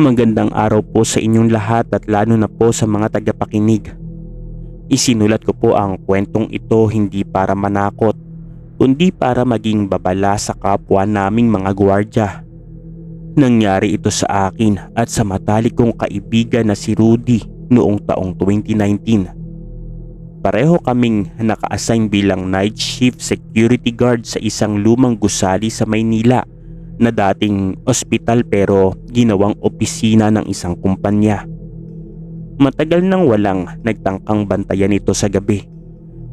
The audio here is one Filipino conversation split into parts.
Magandang araw po sa inyong lahat at lalo na po sa mga tagapakinig. Isinulat ko po ang kwentong ito hindi para manakot, kundi para maging babala sa kapwa naming mga gwardya. Nangyari ito sa akin at sa matalik kong kaibigan na si Rudy noong taong 2019. Pareho kaming naka-assign bilang night shift security guard sa isang lumang gusali sa Maynila na dating ospital pero ginawang opisina ng isang kumpanya. Matagal nang walang nagtangkang bantayan ito sa gabi.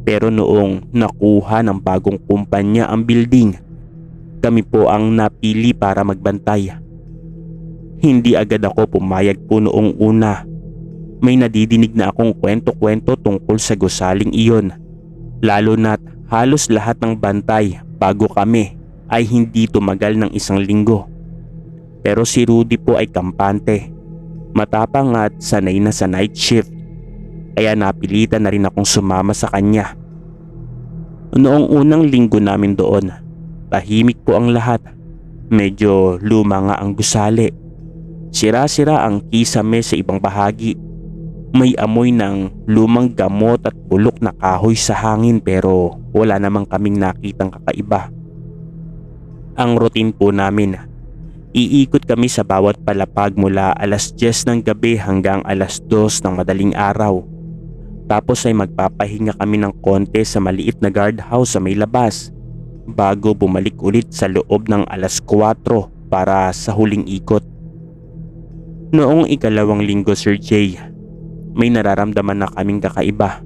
Pero noong nakuha ng bagong kumpanya ang building, kami po ang napili para magbantay. Hindi agad ako pumayag po noong una. May nadidinig na akong kwento-kwento tungkol sa gusaling iyon. Lalo na't halos lahat ng bantay bago kami ay hindi tumagal ng isang linggo. Pero si Rudy po ay kampante. Matapang at sanay na sa night shift. Kaya napilitan na rin akong sumama sa kanya. Noong unang linggo namin doon, tahimik po ang lahat. Medyo luma nga ang gusali. Sira-sira ang kisame sa ibang bahagi. May amoy ng lumang gamot at bulok na kahoy sa hangin pero wala namang kaming nakitang kakaiba ang routine po namin. Iikot kami sa bawat palapag mula alas 10 ng gabi hanggang alas 2 ng madaling araw. Tapos ay magpapahinga kami ng konti sa maliit na guardhouse sa may labas bago bumalik ulit sa loob ng alas 4 para sa huling ikot. Noong ikalawang linggo Sir Jay, may nararamdaman na kaming kakaiba.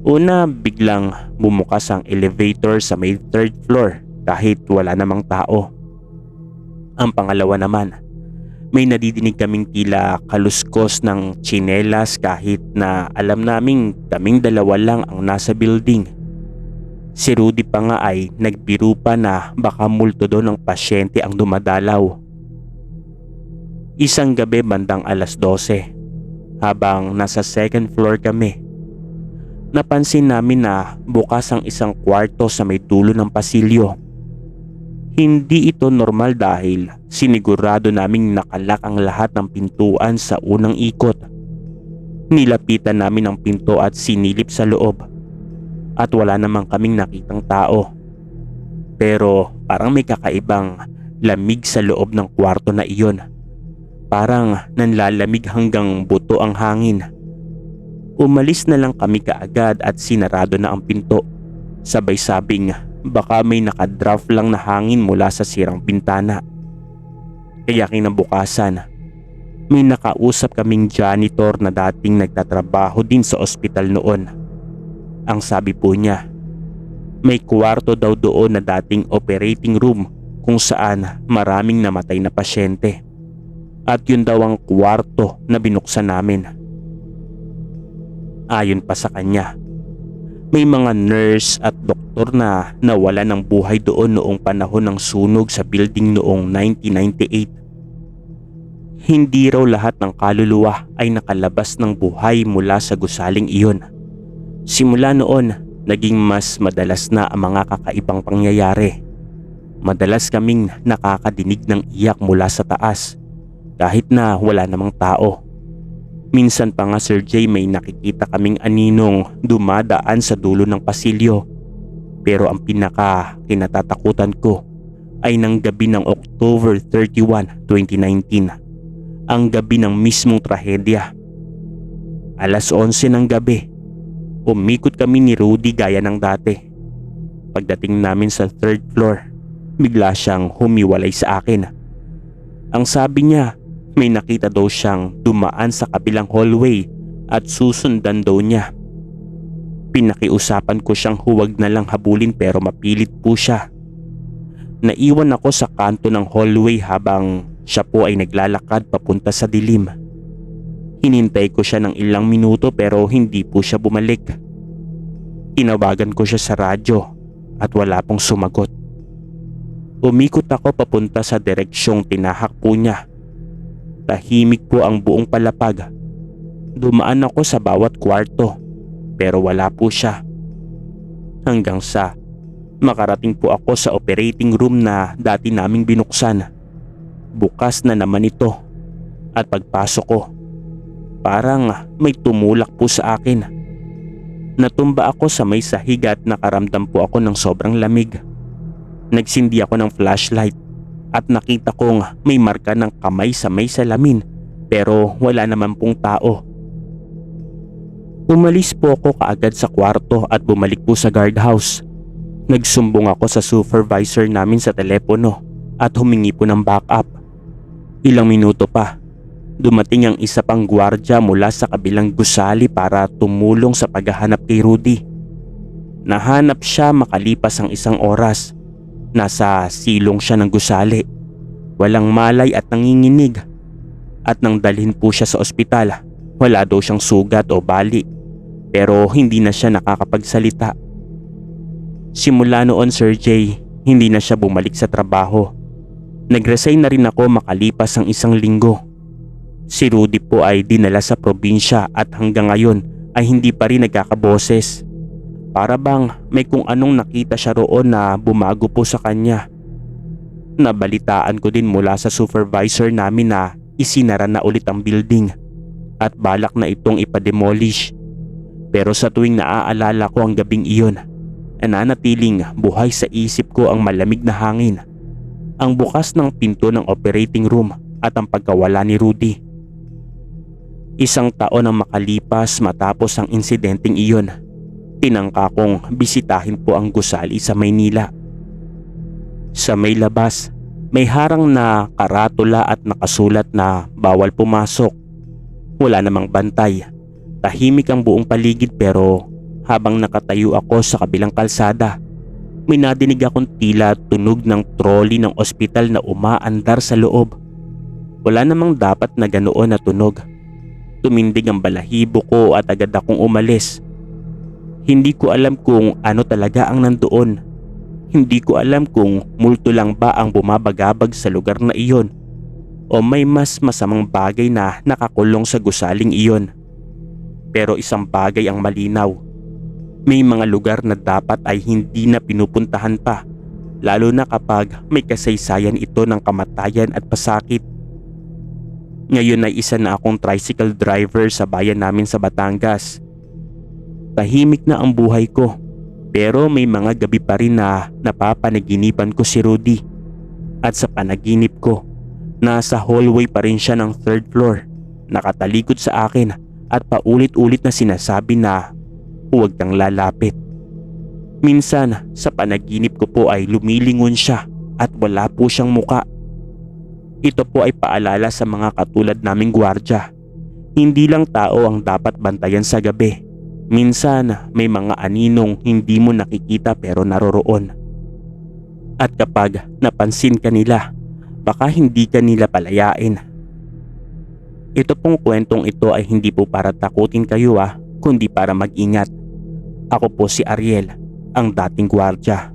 Una, biglang bumukas ang elevator sa may third floor kahit wala namang tao. Ang pangalawa naman, may nadidinig kaming tila kaluskos ng tsinelas kahit na alam naming kaming dalawa lang ang nasa building. Si Rudy pa nga ay nagbiro pa na baka multo doon ng pasyente ang dumadalaw. Isang gabi bandang alas 12 habang nasa second floor kami. Napansin namin na bukas ang isang kwarto sa may dulo ng pasilyo hindi ito normal dahil sinigurado naming nakalak ang lahat ng pintuan sa unang ikot. Nilapitan namin ang pinto at sinilip sa loob. At wala namang kaming nakitang tao. Pero parang may kakaibang lamig sa loob ng kwarto na iyon. Parang nanlalamig hanggang buto ang hangin. Umalis na lang kami kaagad at sinarado na ang pinto. Sabay sabing baka may nakadraft lang na hangin mula sa sirang bintana. Kaya kinabukasan, may nakausap kaming janitor na dating nagtatrabaho din sa ospital noon. Ang sabi po niya, may kwarto daw doon na dating operating room kung saan maraming namatay na pasyente. At yun daw ang kwarto na binuksan namin. Ayon pa sa kanya, may mga nurse at doktor na nawala ng buhay doon noong panahon ng sunog sa building noong 1998. Hindi raw lahat ng kaluluwa ay nakalabas ng buhay mula sa gusaling iyon. Simula noon, naging mas madalas na ang mga kakaibang pangyayari. Madalas kaming nakakadinig ng iyak mula sa taas kahit na wala namang tao. Minsan pa nga Sir Jay may nakikita kaming aninong dumadaan sa dulo ng pasilyo. Pero ang pinaka kinatatakutan ko ay ng gabi ng October 31, 2019. Ang gabi ng mismong trahedya. Alas 11 ng gabi, umikot kami ni Rudy gaya ng dati. Pagdating namin sa third floor, bigla siyang humiwalay sa akin. Ang sabi niya, may nakita daw siyang dumaan sa kabilang hallway at susundan daw niya. Pinakiusapan ko siyang huwag na lang habulin pero mapilit po siya. Naiwan ako sa kanto ng hallway habang siya po ay naglalakad papunta sa dilim. Hinintay ko siya ng ilang minuto pero hindi po siya bumalik. Tinawagan ko siya sa radyo at wala pong sumagot. Umikot ako papunta sa direksyong tinahak po niya Tahimik po ang buong palapag. Dumaan ako sa bawat kwarto pero wala po siya. Hanggang sa makarating po ako sa operating room na dati naming binuksan. Bukas na naman ito. At pagpasok ko, parang may tumulak po sa akin. Natumba ako sa may sahig at nakaramdam po ako ng sobrang lamig. Nagsindi ako ng flashlight at nakita kong may marka ng kamay sa may salamin pero wala naman pong tao. Umalis po ako kaagad sa kwarto at bumalik po sa guardhouse. Nagsumbong ako sa supervisor namin sa telepono at humingi po ng backup. Ilang minuto pa, dumating ang isa pang gwardya mula sa kabilang gusali para tumulong sa paghahanap kay Rudy. Nahanap siya makalipas ang isang oras. Nasa silong siya ng gusali. Walang malay at nanginginig. At nang dalhin po siya sa ospital, wala daw siyang sugat o bali. Pero hindi na siya nakakapagsalita. Simula noon Sir Jay, hindi na siya bumalik sa trabaho. Nag-resign na rin ako makalipas ang isang linggo. Si Rudy po ay dinala sa probinsya at hanggang ngayon ay hindi pa rin nagkakaboses. Para bang may kung anong nakita siya roon na bumago po sa kanya. Nabalitaan ko din mula sa supervisor namin na isinara na ulit ang building at balak na itong ipademolish. Pero sa tuwing naaalala ko ang gabing iyon, nananatiling buhay sa isip ko ang malamig na hangin, ang bukas ng pinto ng operating room at ang pagkawala ni Rudy. Isang taon ang makalipas matapos ang insidenteng iyon tinangka kong bisitahin po ang gusali sa Maynila. Sa may labas, may harang na karatula at nakasulat na bawal pumasok. Wala namang bantay. Tahimik ang buong paligid pero habang nakatayo ako sa kabilang kalsada, may nadinig akong tila tunog ng trolley ng ospital na umaandar sa loob. Wala namang dapat na ganoon na tunog. Tumindig ang balahibo ko at agad akong umalis. Hindi ko alam kung ano talaga ang nandoon. Hindi ko alam kung multo lang ba ang bumabagabag sa lugar na iyon o may mas masamang bagay na nakakulong sa gusaling iyon. Pero isang bagay ang malinaw. May mga lugar na dapat ay hindi na pinupuntahan pa lalo na kapag may kasaysayan ito ng kamatayan at pasakit. Ngayon ay isa na akong tricycle driver sa bayan namin sa Batangas. Tahimik na ang buhay ko pero may mga gabi pa rin na napapanaginipan ko si Rudy. At sa panaginip ko, nasa hallway pa rin siya ng third floor, nakatalikod sa akin at paulit-ulit na sinasabi na huwag kang lalapit. Minsan sa panaginip ko po ay lumilingon siya at wala po siyang muka. Ito po ay paalala sa mga katulad naming gwardya. Hindi lang tao ang dapat bantayan sa gabi. Minsan may mga aninong hindi mo nakikita pero naroroon. At kapag napansin ka nila, baka hindi ka nila palayain. Ito pong kwentong ito ay hindi po para takutin kayo ah, kundi para mag-ingat. Ako po si Ariel, ang dating gwardya.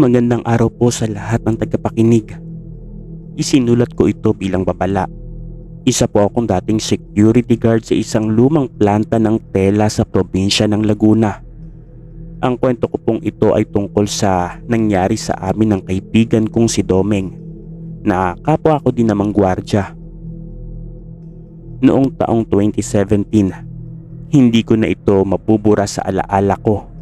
Magandang araw po sa lahat ng tagapakinig. Isinulat ko ito bilang babala. Isa po akong dating security guard sa isang lumang planta ng tela sa probinsya ng Laguna. Ang kwento ko pong ito ay tungkol sa nangyari sa amin ng kaibigan kong si Domeng na kapwa ko din namang gwardya. Noong taong 2017, hindi ko na ito mapubura sa alaala ko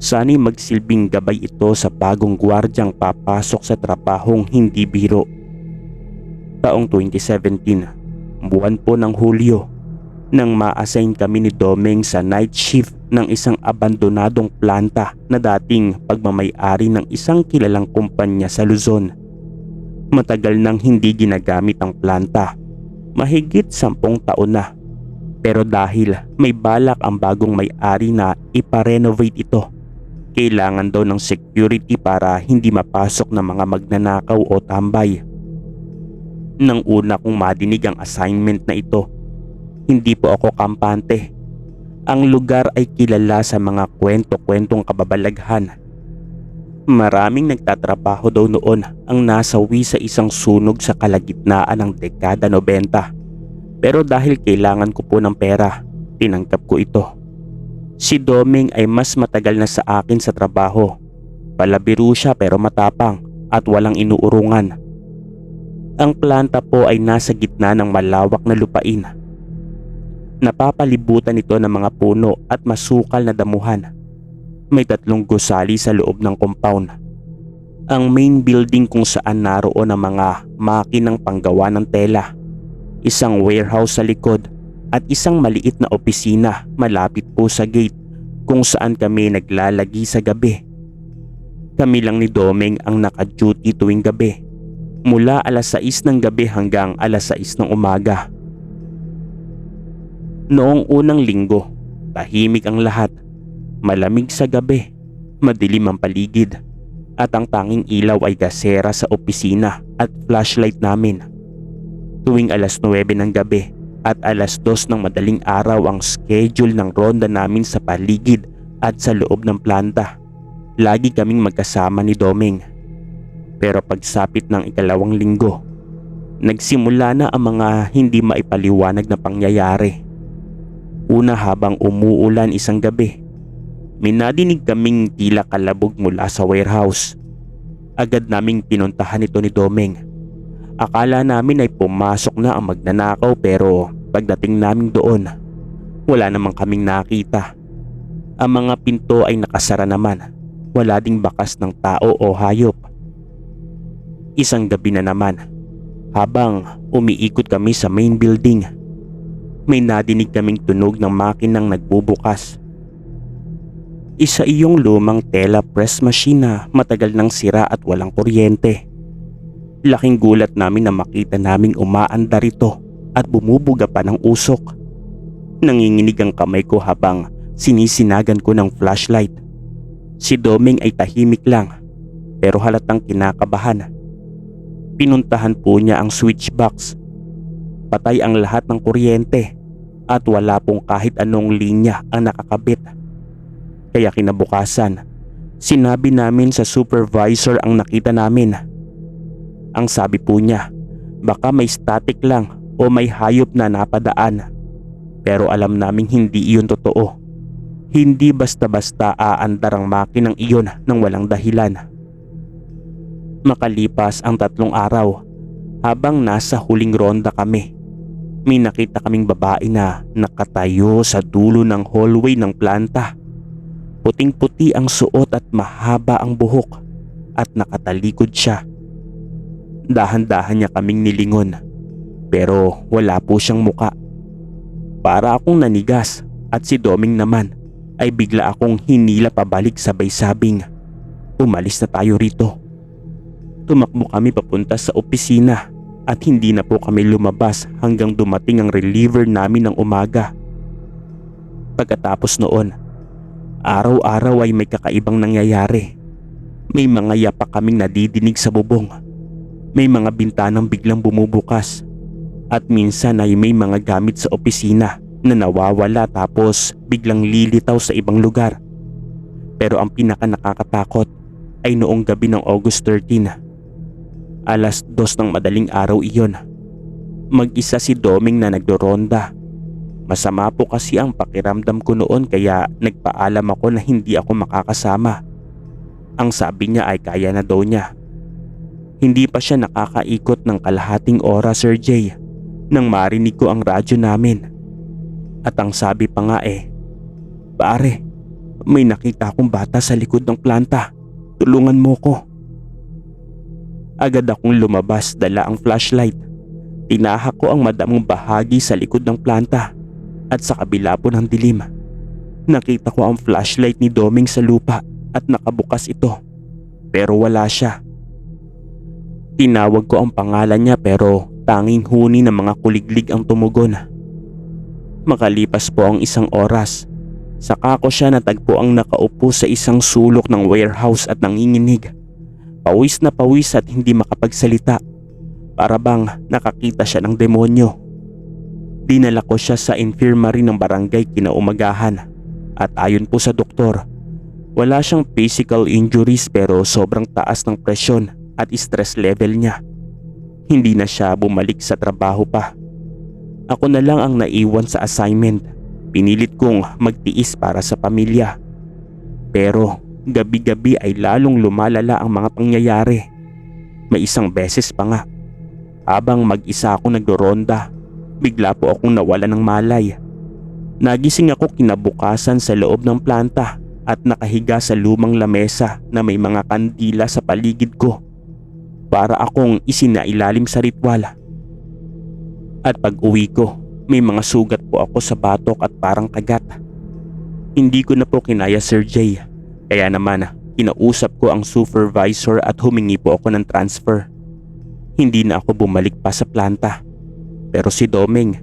Sana'y magsilbing gabay ito sa bagong gwardyang papasok sa trabahong hindi biro. Taong 2017, buwan po ng Hulyo, nang ma-assign kami ni Domeng sa night shift ng isang abandonadong planta na dating pagmamayari ng isang kilalang kumpanya sa Luzon. Matagal nang hindi ginagamit ang planta. Mahigit sampung taon na. Pero dahil may balak ang bagong may-ari na iparenovate ito kailangan daw ng security para hindi mapasok ng mga magnanakaw o tambay. Nang una kong madinig ang assignment na ito, hindi po ako kampante. Ang lugar ay kilala sa mga kwento-kwentong kababalaghan. Maraming nagtatrabaho daw noon ang nasawi sa isang sunog sa kalagitnaan ng dekada 90. Pero dahil kailangan ko po ng pera, tinanggap ko ito. Si Doming ay mas matagal na sa akin sa trabaho. Palabiro siya pero matapang at walang inuurungan. Ang planta po ay nasa gitna ng malawak na lupain. Napapalibutan ito ng mga puno at masukal na damuhan. May tatlong gusali sa loob ng compound. Ang main building kung saan naroon ang mga makinang panggawa ng tela. Isang warehouse sa likod at isang maliit na opisina malapit po sa gate kung saan kami naglalagi sa gabi. Kami lang ni Domeng ang naka-duty tuwing gabi mula alas 6 ng gabi hanggang alas 6 ng umaga. Noong unang linggo, tahimik ang lahat. Malamig sa gabi, madilim ang paligid, at ang tanging ilaw ay gasera sa opisina at flashlight namin. Tuwing alas 9 ng gabi at alas 2 ng madaling araw ang schedule ng ronda namin sa paligid at sa loob ng planta. Lagi kaming magkasama ni Doming. Pero pagsapit ng ikalawang linggo, nagsimula na ang mga hindi maipaliwanag na pangyayari. Una habang umuulan isang gabi, may nadinig kaming tila kalabog mula sa warehouse. Agad naming pinuntahan ito ni Doming. Akala namin ay pumasok na ang magnanakaw pero pagdating namin doon, wala namang kaming nakita. Ang mga pinto ay nakasara naman. Wala ding bakas ng tao o hayop. Isang gabi na naman, habang umiikot kami sa main building, may nadinig kaming tunog ng makinang nagbubukas. Isa iyong lumang tela press machine na matagal nang sira at walang kuryente. Laking gulat namin na makita naming umaandar ito at bumubuga pa ng usok. Nanginginig ang kamay ko habang sinisinagan ko ng flashlight. Si Doming ay tahimik lang pero halatang kinakabahan. Pinuntahan po niya ang switch box. Patay ang lahat ng kuryente at wala pong kahit anong linya ang nakakabit. Kaya kinabukasan, sinabi namin sa supervisor ang nakita namin. Ang sabi po niya, baka may static lang o may hayop na napadaan. Pero alam naming hindi iyon totoo. Hindi basta-basta aandar ang makinang iyon ng walang dahilan. Makalipas ang tatlong araw, habang nasa huling ronda kami, may nakita kaming babae na nakatayo sa dulo ng hallway ng planta. Puting-puti ang suot at mahaba ang buhok at nakatalikod siya. Dahan-dahan niya kaming nilingon pero wala po siyang muka. Para akong nanigas at si Doming naman ay bigla akong hinila pabalik sabay sabing, umalis na tayo rito. Tumakbo kami papunta sa opisina at hindi na po kami lumabas hanggang dumating ang reliever namin ng umaga. Pagkatapos noon, araw-araw ay may kakaibang nangyayari. May mga yapak kaming nadidinig sa bubong. May mga bintanang biglang bumubukas. At minsan ay may mga gamit sa opisina na nawawala tapos biglang lilitaw sa ibang lugar. Pero ang pinaka nakakatakot ay noong gabi ng August 13. Alas dos ng madaling araw iyon. Mag-isa si Doming na nagdoronda. Masama po kasi ang pakiramdam ko noon kaya nagpaalam ako na hindi ako makakasama. Ang sabi niya ay kaya na daw niya. Hindi pa siya nakakaikot ng kalahating oras Sir Jay nang marinig ko ang radyo namin. At ang sabi pa nga eh, Pare, may nakita akong bata sa likod ng planta. Tulungan mo ko. Agad akong lumabas dala ang flashlight. Tinahak ko ang madamong bahagi sa likod ng planta at sa kabila po ng dilim. Nakita ko ang flashlight ni Doming sa lupa at nakabukas ito. Pero wala siya. Tinawag ko ang pangalan niya pero tanging huni ng mga kuliglig ang tumugon. Makalipas po ang isang oras, saka ko siya natagpo ang nakaupo sa isang sulok ng warehouse at nanginginig. Pawis na pawis at hindi makapagsalita. Para bang nakakita siya ng demonyo. Dinala ko siya sa infirmary ng barangay kinaumagahan at ayon po sa doktor, wala siyang physical injuries pero sobrang taas ng presyon at stress level niya. Hindi na siya bumalik sa trabaho pa. Ako na lang ang naiwan sa assignment Pinilit kong magtiis para sa pamilya. Pero gabi-gabi ay lalong lumalala ang mga pangyayari. May isang beses pa nga. Habang mag-isa ako nagdoronda, bigla po akong nawala ng malay. Nagising ako kinabukasan sa loob ng planta at nakahiga sa lumang lamesa na may mga kandila sa paligid ko para akong isinailalim sa ritual. At pag uwi ko, may mga sugat po ako sa batok at parang kagat. Hindi ko na po kinaya Sir Jay. Kaya naman, kinausap ko ang supervisor at humingi po ako ng transfer. Hindi na ako bumalik pa sa planta. Pero si Doming,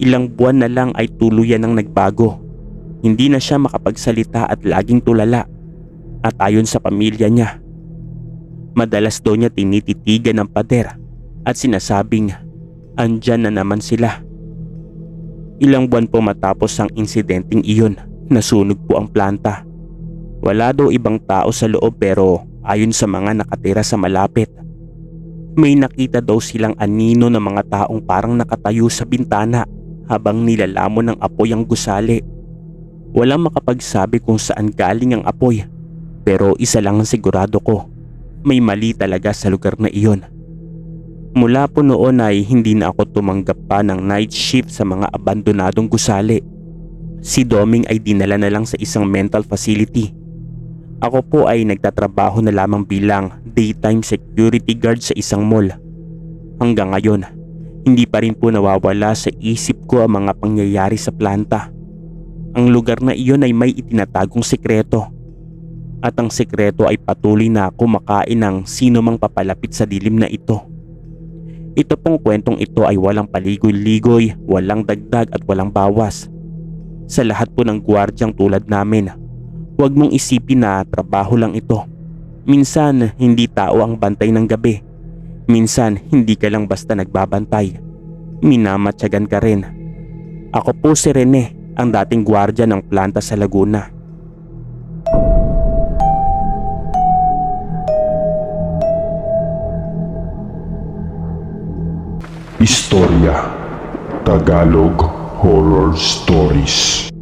ilang buwan na lang ay tuluyan ang nagbago. Hindi na siya makapagsalita at laging tulala. At ayon sa pamilya niya, madalas daw niya tinititigan ng pader at sinasabing andyan na naman sila. Ilang buwan po matapos ang insidenteng iyon, nasunog po ang planta. Wala daw ibang tao sa loob pero ayon sa mga nakatira sa malapit, may nakita daw silang anino ng mga taong parang nakatayo sa bintana habang nilalamon ng apoy ang gusali. Walang makapagsabi kung saan galing ang apoy pero isa lang ang sigurado ko, may mali talaga sa lugar na iyon. Mula po noon ay hindi na ako tumanggap pa ng night shift sa mga abandonadong gusali. Si Doming ay dinala na lang sa isang mental facility. Ako po ay nagtatrabaho na lamang bilang daytime security guard sa isang mall. Hanggang ngayon, hindi pa rin po nawawala sa isip ko ang mga pangyayari sa planta. Ang lugar na iyon ay may itinatagong sekreto. At ang sekreto ay patuloy na kumakain ng sino mang papalapit sa dilim na ito. Ito pong kwentong ito ay walang paligoy-ligoy, walang dagdag at walang bawas. Sa lahat po ng gwardyang tulad namin, huwag mong isipin na trabaho lang ito. Minsan, hindi tao ang bantay ng gabi. Minsan, hindi ka lang basta nagbabantay. Minamatyagan ka rin. Ako po si Rene, ang dating gwardya ng planta sa Laguna. Istorya Tagalog Horror Stories